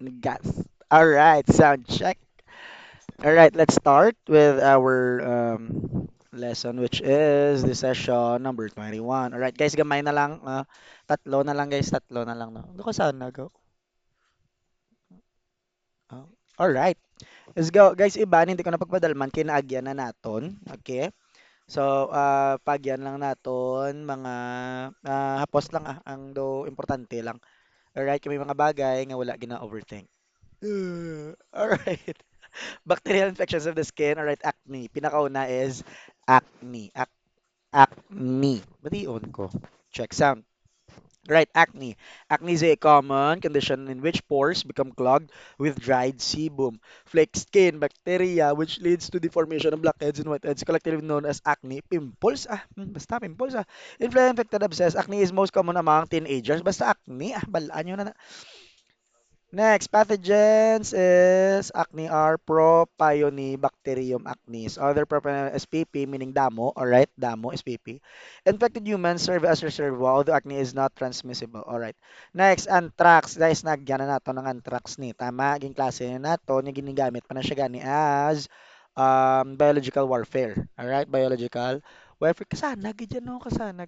Gas. All right, sound check. All right, let's start with our um, lesson, which is the session number 21. All right, guys, gamay na lang. ah, tatlo na lang, guys. Tatlo na lang. No? Ano ka sana, go? Ah, all right, let's go. Guys, iban, hindi ko na pagpadalman. Kinaagyan na naton. Okay? So, ah pagyan lang naton mga ah, hapos lang ah, ang do importante lang. Alright, kami mga bagay nga wala gina-overthink. Uh, alright. Bacterial infections of the skin, alright, acne. Pinakauna is acne. Ac acne. Batiun ko. Check sound. Right, acne. Acne is a common condition in which pores become clogged with dried sebum, flake skin, bacteria, which leads to the formation of blackheads and whiteheads, collectively known as acne. Pimples, ah, hmm, basta pimples, ah. Inflamed-infected abscess, acne is most common among teenagers. Basta acne, ah, balaan nyo na Next, pathogens is acne are Propionibacterium acnes. Other propion SPP meaning damo, alright, damo SPP. Infected humans serve as reservoir although acne is not transmissible. Alright. Next, anthrax. Guys, nagyan na nato ng anthrax ni. Tama, ging klase na nato, niya ginigamit pa na siya gani as um, biological warfare. Alright, biological warfare. Kasana, gid yan no, kasana.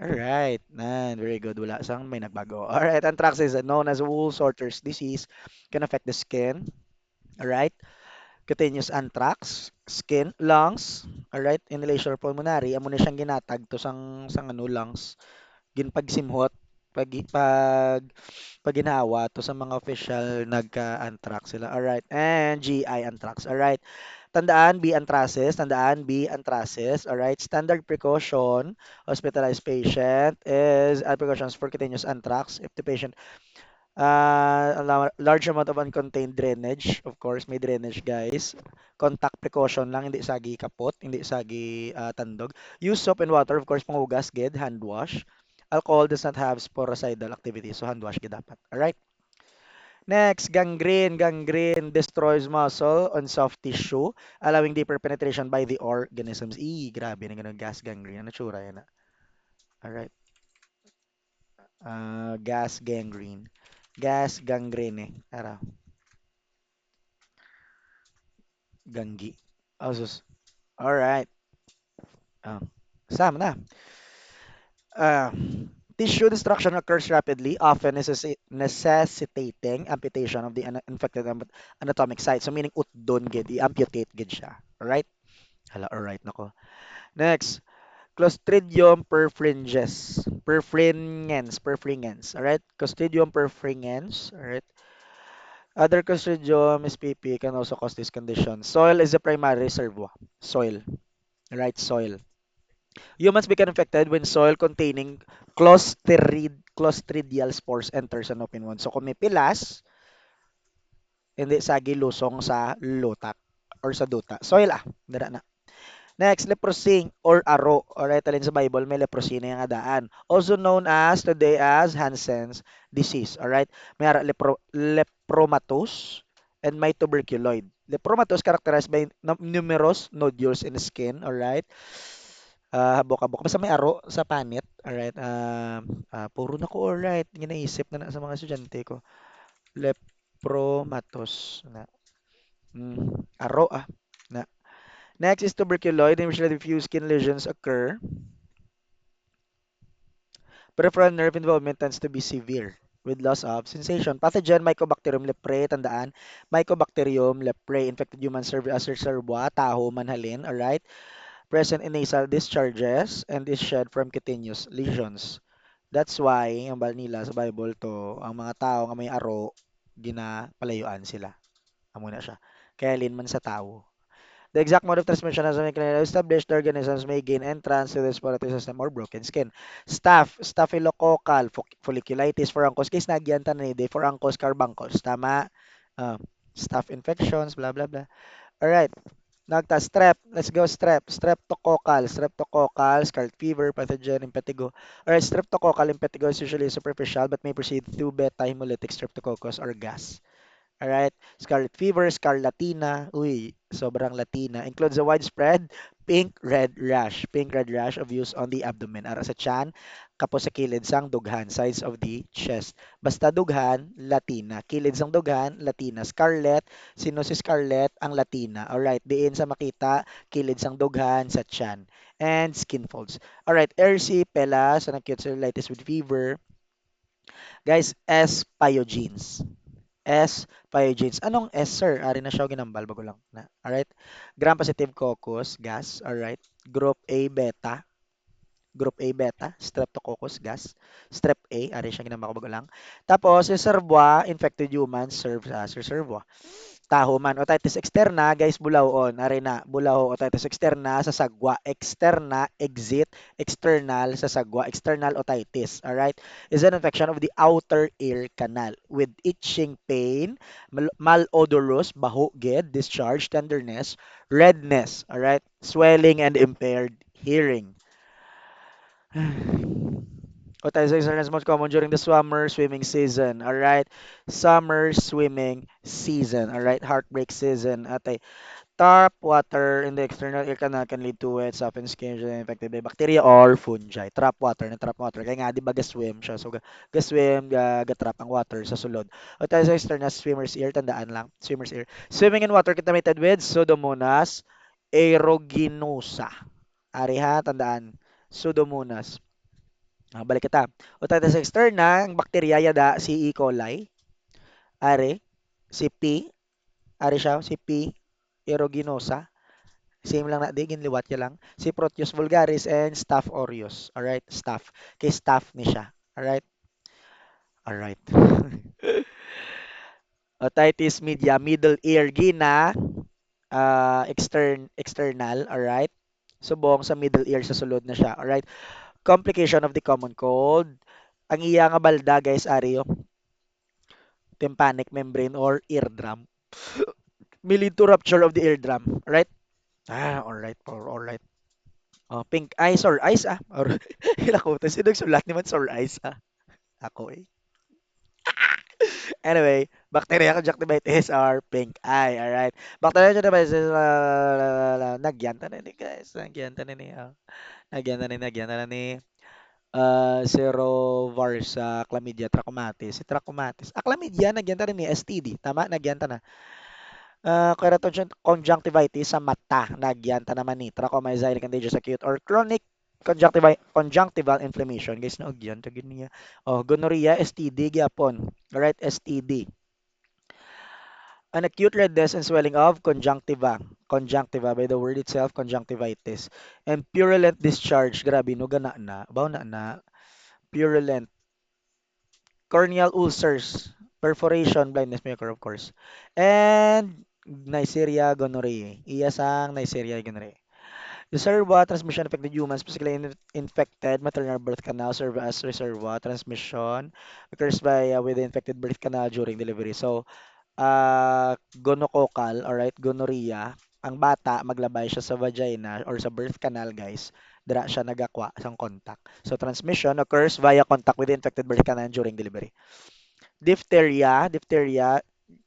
Alright, man, very good. Wala sang may nagbago. Alright, anthrax is known as wool sorters disease, can affect the skin. Alright, cutaneous anthrax, skin, lungs. Alright, inhalation pulmonary. Amo na siyang ginatag to sang sang ano lungs. Ginpagsimhot pag pag pag ginawa to sa mga official nagka-anthrax sila. Alright, and GI anthrax. Alright. Tandaan, B anthracis. Tandaan, B anthracis. Alright. Standard precaution, hospitalized patient is uh, precautions for cutaneous anthrax. If the patient uh, a la- large amount of uncontained drainage, of course, may drainage, guys. Contact precaution lang, hindi sagi kapot, hindi sagi uh, tandog. Use soap and water, of course, panghugas, gid, hand wash. Alcohol does not have sporicidal activity, so hand wash gid dapat. Alright? Next, gangrene. Gangrene destroys muscle on soft tissue, allowing deeper penetration by the organisms. E, grabe na ganun, gas gangrene. Ano tsura yan? ah? Alright. Uh, gas gangrene. Gas gangrene. eh. Tara, ganggi. Oh, sus. Alright. Oh. Sama na. Uh, tissue destruction occurs rapidly, often necessi- necessitating amputation of the ana- infected anatomic site. So meaning utdon gid, i-amputate gid siya. Alright? Hala, alright nako. Next, Clostridium perfringens. Perfringens. Perfringens. Alright? Clostridium perfringens. Alright? Other Clostridium spp can also cause this condition. Soil is the primary reservoir. Soil. Right? Soil. Humans become infected when soil containing Clostrid Clostridial spores enters an open wound. So kung may pilas, hindi sagi lusong sa lutak or sa duta. Soil ah. Dara na. Next, leprosy or aro. Alright, alin sa Bible, may leprosy na yung adaan. Also known as today as Hansen's disease. Alright, may ara lepro, lepromatous and may tuberculoid. Lepromatous characterized by num- numerous nodules in the skin. Alright, uh, habok-habok. Basta may aro sa panit. Alright, uh, uh, puro na ko alright. Ginaisip na na sa mga estudyante ko. Lepromatous. Na. Mm, aro ah. Na. Next is tuberculoid, in which diffuse skin lesions occur. Peripheral nerve involvement tends to be severe with loss of sensation. Pathogen, Mycobacterium leprae, tandaan. Mycobacterium leprae, infected humans serve as reservoir, taho, manhalin, alright? Present in nasal discharges and is shed from cutaneous lesions. That's why, ang nila sa Bible to, ang mga tao nga may aro, ginapalayuan sila. Amo na siya. Kaya lin man sa tao. The exact mode of transmission has been clearly established. The organisms may gain entrance to the respiratory system or broken skin. Staph, staphylococcal fo- folliculitis, furuncles, case nagyan tanan ni furuncles carbuncles. Tama? Uh, staph infections, blah, blah, blah. Alright. Nagta strep. Let's go strep. Streptococcal. Streptococcal, scarlet fever, pathogen, impetigo. Alright, streptococcal impetigo is usually superficial but may proceed through beta hemolytic streptococcus or gas. Alright? Scarlet fever, scarlatina. Uy, sobrang Latina. Includes a widespread pink red rash. Pink red rash of use on the abdomen. Ara sa tiyan, kapos sa kilid sang dughan, sides of the chest. Basta dughan, Latina. Kilid sang dughan, Latina. Scarlet, sino si Scarlet? Ang Latina. Alright, diin sa makita, kilid sang dughan sa tiyan. And skin folds. Alright, erysipelas, an acute cellulitis with fever. Guys, S. pyogenes. S. Pyogenes. Anong S, sir? Ari na siya ginambal bago lang na. Alright. Gram-positive coccus gas. Alright. Group A beta. Group A beta. Streptococcus gas. Strep A. Ari siya ginambal bago lang. Tapos, reservoir, infected humans serve as reservoir tahuman otitis externa guys bulawon ari na bulaw otitis externa sa sagwa externa exit external sa sagwa external otitis alright? Is an infection of the outer ear canal with itching pain mal- malodorous baho gid discharge tenderness redness alright? Swelling and impaired hearing Otitis externa is most common during the summer swimming season. All right. Summer swimming season. All right. Heartbreak season. Atay. Tap water in the external ear canal can lead to wet, softened skin infected by bacteria or fungi. Trap water na trap water. Kaya nga, di ba, ga-swim siya. So, ga- ga-swim, ga- ga-trap ang water sa sulod. Otitis externa, swimmer's ear. Tandaan lang. Swimmer's ear. Swimming in water contaminated with Pseudomonas aeruginosa. Ari ha, tandaan. Pseudomonas. Ah, balik kita. Otitis externa, ang bakterya yada si E. coli, are, si P, are siya, si P. aeruginosa. Same lang na di, ginliwat ya lang. Si Proteus vulgaris and Staph aureus. Alright, Staph. Kay Staph ni siya. Alright, alright. Otitis media, middle ear, gina, ah, extern, external, alright. Subong sa middle ear sa sulod na siya. Alright. Complication of the common cold. Ang iya nga balda, guys, ari yung tympanic membrane or eardrum. May lead to rupture of the eardrum. Alright? Ah, alright. Or, alright. Oh, pink eyes or eyes ah. Or, tapos sinong sulat naman sore eyes ah. Ako eh. Anyway, bacteria conjunctivitis or pink eye. Alright. Bacteria conjunctivitis is uh, nagyanta na ni guys. Nagyanta na ni. Oh. Nagyanta na ni. Nagyanta na ni. Uh, Serovarsa chlamydia trachomatis. Si trachomatis. Ah, chlamydia, nagyanta na ni STD. Tama? Nagyanta na. Uh, conjunctivitis sa mata. Nagyanta naman ni. Trachomacyclic contagious acute or chronic conjunctival conjunctival inflammation. Guys, naog yan. Tagin niya. Oh, gonorrhea, STD, gyapon. Alright, STD. An acute redness and swelling of conjunctiva. Conjunctiva by the word itself, conjunctivitis. And purulent discharge. Grabe, no, gana na. Baw na na. Purulent. Corneal ulcers. Perforation, blindness maker, of course. And Neisseria gonorrhoeae. Iya sang Neisseria gonorrhoeae. The reservoir transmission affected humans, specifically in infected maternal birth canal, serve as reservoir transmission occurs by uh, with the infected birth canal during delivery. So, uh, gonococcal, alright, gonorrhea, ang bata maglabay siya sa vagina or sa birth canal, guys, dira siya nagakwa sang contact. So, transmission occurs via contact with the infected birth canal during delivery. Diphtheria, diphtheria,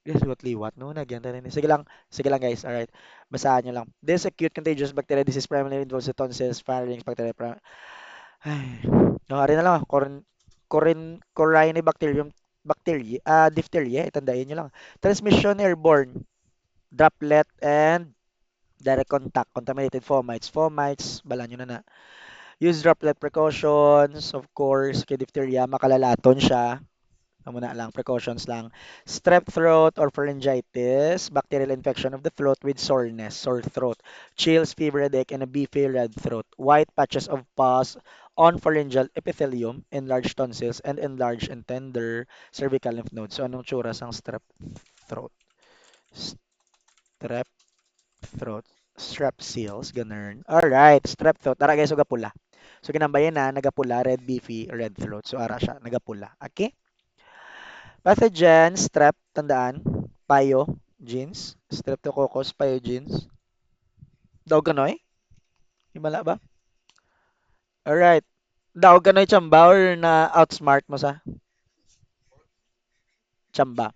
Guess what liwat no nagyan tayo. Sige lang, sige lang guys. Alright. Basahan niyo lang. This acute contagious bacteria disease primarily involves the tonsils, pharynx, bacteria. Pra... Ay. No, ari na lang. ah. Corin, corin, Corynebacterium bacteria, ah diphtheria, itandayin niyo lang. Transmission airborne, droplet and direct contact, contaminated fomites. Fomites, bala nyo na na. Use droplet precautions, of course, kay diphtheria, makalalaton siya. Amo na lang, precautions lang. Strep throat or pharyngitis, bacterial infection of the throat with soreness, sore throat, chills, fever, headache, and a beefy red throat. White patches of pus on pharyngeal epithelium, enlarged tonsils, and enlarged and tender cervical lymph nodes. So, anong tsura sang strep throat? Strep throat. Strep seals, ganun. Alright, strep throat. Tara guys, so gapula. So, kinambayan na, nagapula, red beefy, red throat. So, ara siya, nagapula. Okay? Pathogen, strep, tandaan. Payo, genes. Streptococcus, pyogenes. Daw ganoy? Himala ba? Alright. Daw ganoy chamba or na outsmart mo sa chamba?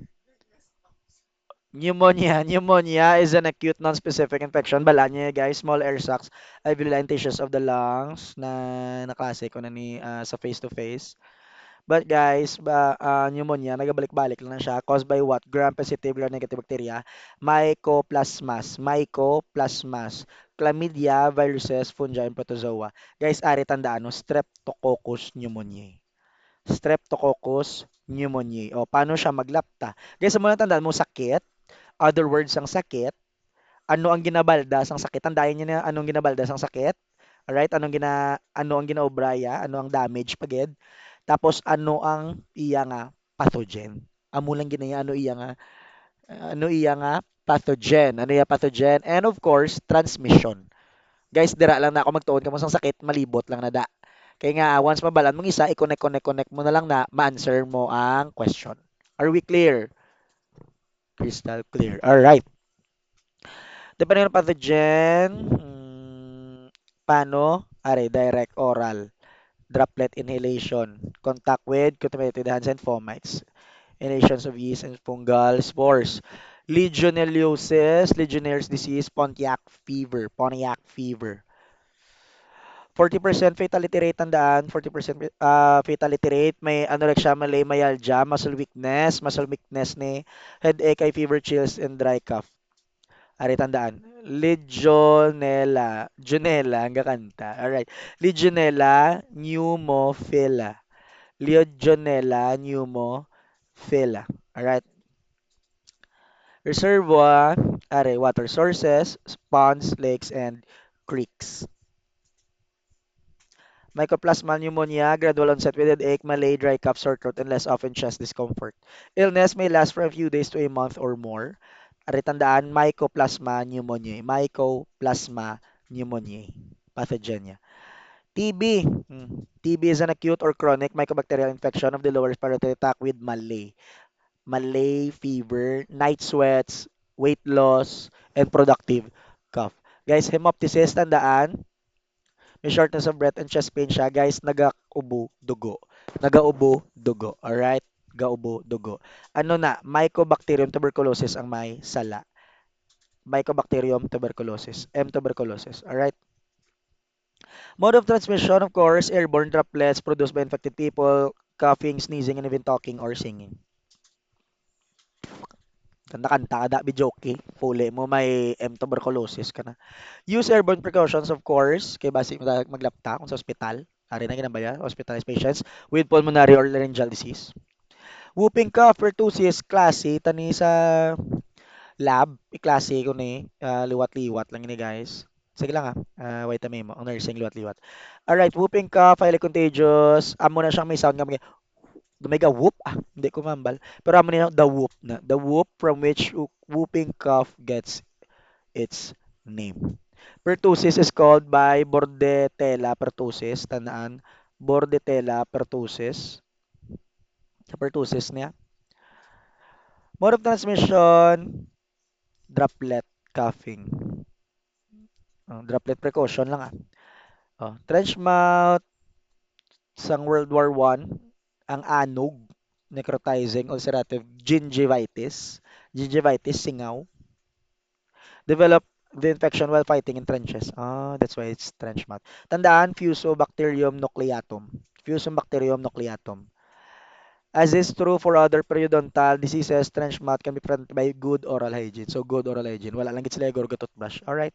Pneumonia. Pneumonia is an acute non-specific infection. Bala niya, guys. Small air sacs, alveoli tissues of the lungs na naklase ko na ni ah, sa face-to-face. But guys, ba, ah, pneumonia, nagabalik-balik lang siya. Caused by what? Gram-positive gram-negative bacteria. Mycoplasmas. Mycoplasmas. Chlamydia, viruses, fungi, and protozoa. Guys, ari tandaan, no? Streptococcus pneumoniae. Streptococcus pneumoniae. O, paano siya maglapta? Guys, muna tandaan mo, sakit. Other words ang sakit. Ano ang ginabaldas ang sakit? Tandaan niyo na anong ginabaldas ang sakit. Alright? Anong gina ano ang ginaobraya? Ano ang damage pagid? Tapos ano ang iya nga pathogen? Amo lang ginaya ano iya nga ano iya nga pathogen. Ano iya pathogen? And of course, transmission. Guys, dira lang na ako magtuon kamo sang sakit, malibot lang na da. Kaya nga once mabalan mong isa, i-connect connect connect mo na lang na ma-answer mo ang question. Are we clear? Crystal clear. All right. Depending on pathogen, mm, paano? Are, direct oral, droplet inhalation, contact with contaminated hands and fomites, inhalations of yeast and fungal spores, legionellosis, Legionnaire's disease, Pontiac fever, Pontiac fever. 40% fatality rate tandaan, 40% uh, fatality rate, may anorexia, malay, myalgia, muscle weakness, muscle weakness ni headache, eye fever, chills, and dry cough. Ari tandaan. Legionella. Junella, ang kakanta. Alright. Legionella pneumophila. Legionella pneumophila. Alright. Reservoir, are water sources, ponds, lakes, and creeks. Mycoplasma pneumonia, gradual onset with headache, malay, dry cough, sore throat, and less often chest discomfort. Illness may last for a few days to a month or more. Ari tandaan, Mycoplasma pneumoniae. Mycoplasma pneumoniae. Pathogen niya. TB. Hmm. TB is an acute or chronic mycobacterial infection of the lower respiratory tract with malay. Malay fever, night sweats, weight loss, and productive cough. Guys, hemoptysis, tandaan, may shortness of breath and chest pain siya. Guys, nagaubo dugo. Nagaubo dugo. Alright? Gaubo dugo. Ano na? Mycobacterium tuberculosis ang may sala. Mycobacterium tuberculosis. M. tuberculosis. Alright? Mode of transmission, of course, airborne droplets produced by infected people, coughing, sneezing, and even talking or singing. Kanta-kanta ka da, bijoke. Huli mo, may M. tuberculosis ka na. Use airborne precautions, of course, kay basic maglapta kung sa ospital. Ari na ginabaya, hospitalized patients with pulmonary or laryngeal disease. Whooping cough, pertussis, klase, tani sa lab, iklase ko ni, ah, liwat-liwat lang ini guys. Sige lang ah, uh, wait a minute, ang nursing liwat-liwat. Alright, whooping cough, highly contagious, amo na siyang may sound nga Mega whoop ah, hindi ko mambal. Pero amo nila the whoop na. The whoop from which whooping cough gets its name. Pertussis is called by Bordetella pertussis. Tandaan, Bordetella pertussis. Sa pertussis niya. Mode of transmission, droplet coughing. Oh, droplet precaution lang ah. Oh, trench mouth, sang World War One, ang anog, necrotizing ulcerative gingivitis, gingivitis, singaw, develop the infection while fighting in trenches. Ah, that's why it's trench mouth. Tandaan, Fusobacterium nucleatum. Fusobacterium nucleatum. As is true for other periodontal diseases, trench mouth can be prevented by good oral hygiene. So, good oral hygiene. Wala lang gid sila igor toothbrush. Alright?